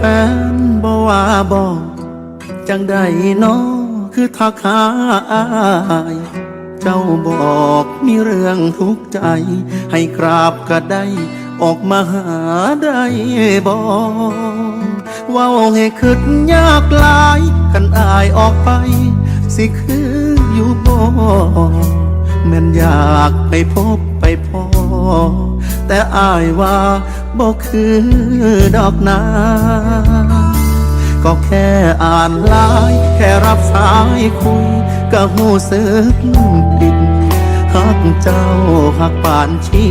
ฟนบ่ว่าบอกจังใดน้อคือทักหาอายเจ้าบอกมีเรื่องทุกข์ใจ ให้กราบก็ได้ ออกมาหาได้บอกว่าให้คิดยากลายกันอายออกไป สิคืออยู่บ่แม่นอยากไปพบไปพอ แต่อายว่าบอกคือดอกนาก็แค่อ่านไลน์แค่รับสายคุย ก็หูสึกผิดหักเจ้าหักป่านชี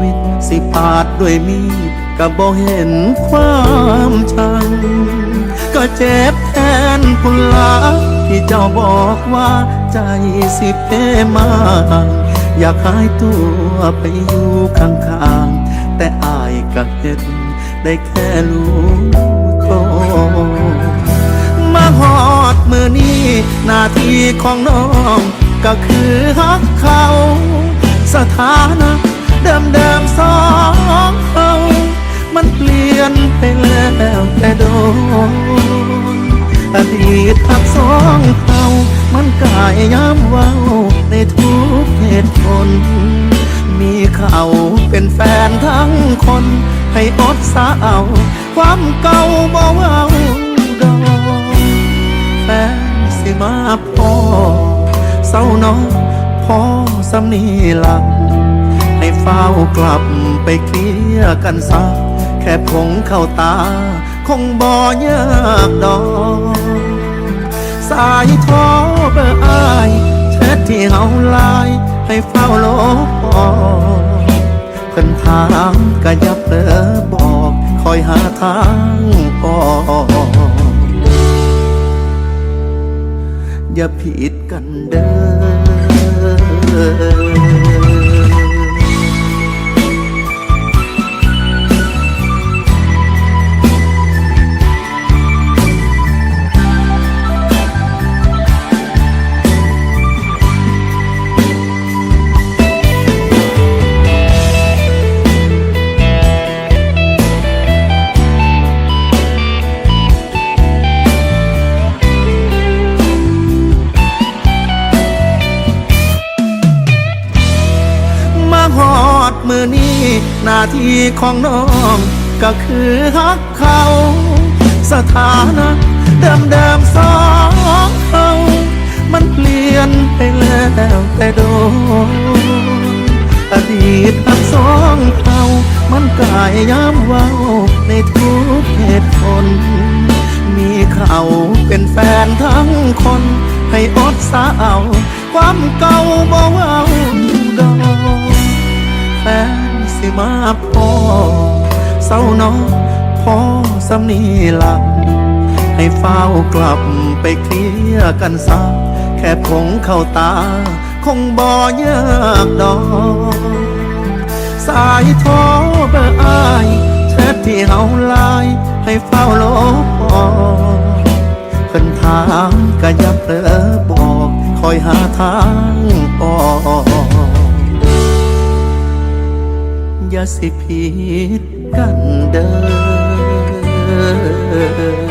วิต สิปาดด้วยมีดก็บ่เห็นความชัง ก็เจ็บแทนคุณลาที่เจ้าบอกว่าใจสิเพมา อยากหายตัวไปอยู่ข้างๆ แต่อายก็เห็นได้แค่รู้โทมาหอดมือนี้หน้าที่ของน้องก็คือฮักเขา สถานะเดิมเดิมๆสองเขามันเปลี่ยนไปแล้วแต่โดนอดีตทักสองเขามันกายย้ำเว้าในทุกเหตุ มีเขาเป็นแฟนทั้งคน ให้อดสาเอา ความเก่าบ่เว้าดอกแฟนสิมาพ่อเศร้าน้องพอสำนีหลังให้เฝ้ากลับไปเคลียร์กันซะแค่ผงเข้าตา คงบ่ยากดอกสายโทรเบอร์อายแชทที่เฮาลน์ให้เฝ้าางก็อย่าเผลอบอกคอยหาทางออกอย่าผิดกันเด้อ มือนี้หน้าที่ของน้องก็คือฮักเขา สถานะเดิมเดิมๆสองเขามันเปลี่ยนไปแล้วแต่โดนอดีตทั้งสองเขามันกายย้ำเว้าในทุกเหตุผล มีเขาเป็นแฟนทั้งคน ให้อดสาเอา ความเก่าบ่เว้า นสิมาพอเศร้าน้องพอสำนีหลักให้เฝ้ากลับไปเคลียร์กันซะแค่ผงเข้าตา คงบ่ยากดอก สายโทรเบอร์อายแชทที่เฮาไลน์ให้เฝ้าลบออกเพิ่นถามก็อย่าเผลอบอก คอยหาทาง อย่าสิผิดกันเด้อ